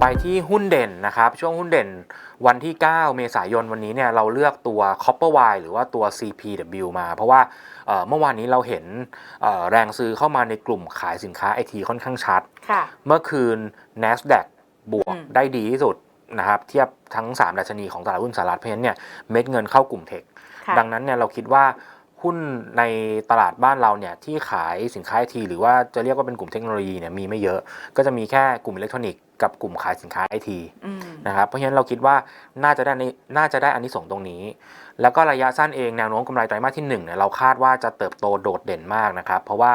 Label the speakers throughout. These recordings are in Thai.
Speaker 1: ไปที่หุ้นเด่นนะครับ ช่วงหุ้นเด่นวันที่ 9 เมษายนวันนี้เนี่ยเราเลือกตัว Copperwire หรือว่าตัว CPW มา เพราะว่าเอ่อเมื่อวานนี้เราเห็นเอ่อแรงซื้อเข้ามาในกลุ่มขายสินค้าไอทีค่อนข้างชัด
Speaker 2: ค่ะ
Speaker 1: เมื่อคืน NASDAQ บวก
Speaker 2: อืม
Speaker 1: ได้ดีที่สุดนะครับเทียบทั้ง 3 ดัชนีของตลาดหุ้นสหรัฐเพราะฉะนั้นเนี่ยเม็ดเงินเข้ากลุ่มเทค
Speaker 2: ค่ะ
Speaker 1: ดังนั้นเนี่ยเราคิดว่า หุ้นในตลาดบ้านเราเนี่ยที่ขายสินค้าไอทีหรือว่าจะเรียกว่าเป็นกลุ่มเทคโนโลยีเนี่ยมีไม่เยอะ ก็จะมีแค่กลุ่มอิเล็กทรอนิกส์กับกลุ่มขายสินค้าไอที
Speaker 2: อืม
Speaker 1: นะครับเพราะฉะนั้นเราคิดว่าน่าจะได้ในน่าจะได้อันนี้ส่งส์ตรงนี้ แล้วก็ระยะสั้นเองแนวโน้มกำไรไตรมาสที่1เนี่ยเราคาดว่าจะเติบโตโดดเด่นมากนะครับเพราะว่า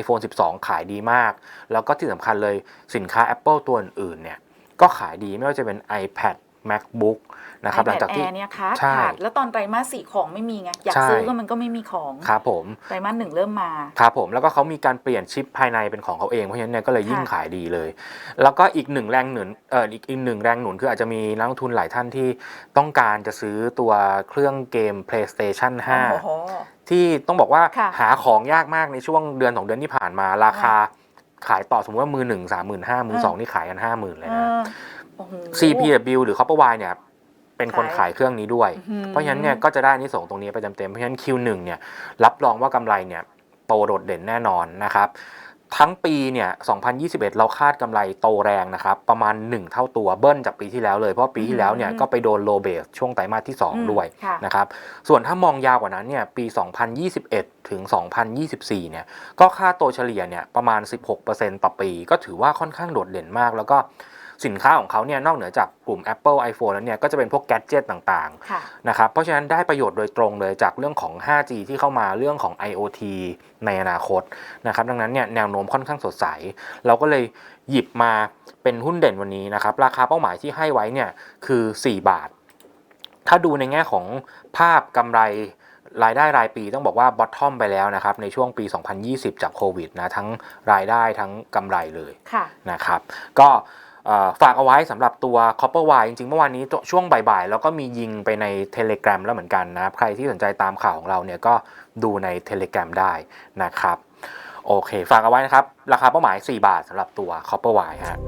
Speaker 1: iPhone 12 ขายดีมาก แล้วก็ที่สำคัญเลยสินค้า Apple ตัวอื่นๆเนี่ยก็ขายดีไม่ว่าจะเป็น iPad MacBook นะครับหลังจากที่
Speaker 2: แอร์เนี่ยค่ะ
Speaker 1: ใช่
Speaker 2: ขาดแล้วตอนไตรมาสสี่ของไม่มีไงอยาก
Speaker 1: ใช่
Speaker 2: ซื้อก็มันก็ไม่มีของ
Speaker 1: ครับผม
Speaker 2: ไตรมาสหนึ่งเริ่มมา
Speaker 1: ครับผมแล้วก็เขามีการเปลี่ยนชิปภายในเป็นของเขาเองเพราะฉะนั้นเนี่ยก็เลยยิ่ง
Speaker 2: ค่ะ
Speaker 1: ขายดีเลย แล้วก็อีกหนึ่งแรงหนุนเอ่ออีกอีกหนึ่งแรงหนุนคืออาจจะมีนักลงทุนหลายท่านที่ต้องการจะซื้อตัวเครื่องเกม PlayStation 5
Speaker 2: โอ้โห
Speaker 1: ที่ต้องบอกว่า
Speaker 2: ค่ะ
Speaker 1: หาของยากมากในช่วงเดือนสองเดือนที่ผ่านมาราคาขายต่อสมมติว่ามือหนึ่งสามหมื่นห้ามือสองนี่ขายกันห้าหมื่นเลย
Speaker 2: เอ
Speaker 1: นะ
Speaker 2: อโอ้โห
Speaker 1: CPW หรือ Copperwire เนี่ยเป็นคน
Speaker 2: ขาย
Speaker 1: ขายเครื่องนี้ด้วย
Speaker 2: อื้อหือ
Speaker 1: เพราะฉะนั้นเนี่ยก็จะได้อานิส่งส์ตรงนี้ไปเต็มๆ เพราะฉะนั้น Q1 เนี่ยรับรองว่ากำไรเนี่ยโตโดดเด่นแน่นอนนะครับ ทั้งปีเนี่ย 2021 เราคาดกำไรโตแรงนะครับ ประมาณ 1 เท่าตัวเบิ้ลจากปีที่แล้วเลย เพราะปีที่แล้วเนี่ย
Speaker 2: อืม
Speaker 1: ก็ไปโดนโลเบสช่วงไตรมาสที่
Speaker 2: อืม
Speaker 1: 2ด้วย
Speaker 2: ค่ะ
Speaker 1: นะครับ ส่วนถ้ามองยาวกว่านั้นเนี่ย ปี 2021 ถึง 2024 เนี่ย ก็ค่าโตเฉลี่ยเนี่ยประมาณ 16%ต่อปี ก็ถือว่าค่อนข้างโดดเด่นมากแล้วก็ สินค้าของเขาเนี่ยนอกเหนือจากกลุ่ม Apple iPhone แล้วเนี่ยก็จะเป็นพวกแกดเจิตต่างๆ
Speaker 2: ค่ะ
Speaker 1: นะครับเพราะฉะนั้นได้ประโยชน์โดยตรงเลยจากเรื่องของ 5G ที่เข้ามาเรื่องของ IoT ในอนาคตนะครับดังนั้นเนี่ยแนวโน้มค่อนข้างสดใส เราก็เลยหยิบมาเป็นหุ้นเด่นวันนี้นะครับราคาเป้าหมายที่ให้ไว้เนี่ยคือ 4 บาท ถ้าดูในแง่ของภาพกำไรรายได้รายปีต้องบอกว่าบอททอมไปแล้วนะครับ ในช่วงปี 2020 จากโควิดนะ ทั้งรายได้ทั้งกำไรเลย
Speaker 2: ค่ะ
Speaker 1: นะครับ ก็เอ่อ ฝากเอาไว้สำหรับตัว Copperwire จริงๆ เมื่อวานนี้ช่วงบ่ายๆ แล้วก็มียิงไปใน Telegram แล้วเหมือนกันนะครับ ใครที่สนใจตามข่าวของเราเนี่ยก็ดูใน Telegram ได้นะครับ โอเค ฝากเอาไว้นะครับ ราคาเป้าหมาย 4 บาทสำหรับตัว Copperwire ฮะ